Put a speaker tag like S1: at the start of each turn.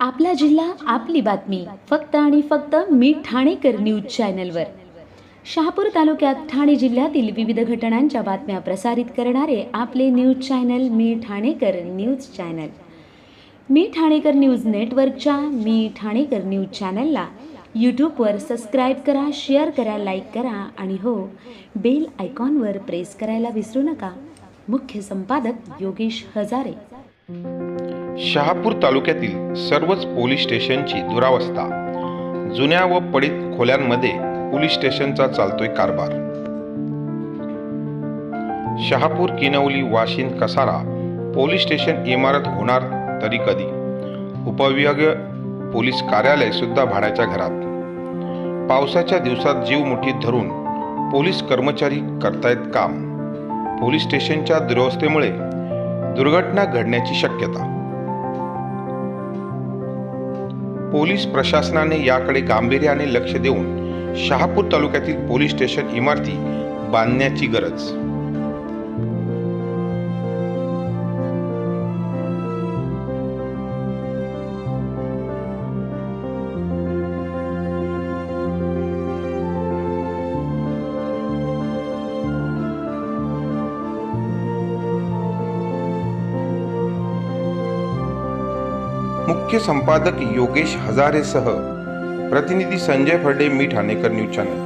S1: आपला जिल्हा आपली बातमी. फक्त आणि फक्त मी ठाणेकर न्यूज चॅनलवर. शहापूर तालुक्यात ठाणे जिल्ह्यातील विविध घटनांच्या बातम्या प्रसारित करणारे आपले न्यूज चॅनल मी ठाणेकर न्यूज चॅनल. मी ठाणेकर न्यूज नेटवर्कच्या मी ठाणेकर न्यूज चॅनलला यूट्यूबवर सबस्क्राईब करा शेअर करा लाईक करा आणि हो बेल आयकॉनवर प्रेस करायला विसरू नका. मुख्य संपादक योगेश हजारे.
S2: शहापूर तालुक्यातील सर्वच पोलीस स्टेशनची दुरावस्था. जुन्या व पडीत खोल्यांमध्ये पोलीस स्टेशनचा चालतोय कारभार. शहापूर किनवली वाशिंद कसारा पोलीस स्टेशन इमारत होणार तरी कधी? उपविभागीय पोलीस कार्यालय सुद्धा भाड्याच्या घरात. पावसाच्या दिवसात जीव मुठीत धरून पोलीस कर्मचारी करतायत काम. पोलीस स्टेशनच्या दुरवस्थेमुळे दुर्घटना घडण्याची शक्यता. पोलीस प्रशासनाने याकडे गांभीर्याने लक्ष देऊन शहापूर तालुक्यातील पोलीस स्टेशन इमारती बांधण्याची गरज. मुख्य संपादक योगेश हजारेसह प्रतिनिधी संजय फर्डे मी ठाणेकर न्यूज चॅनल.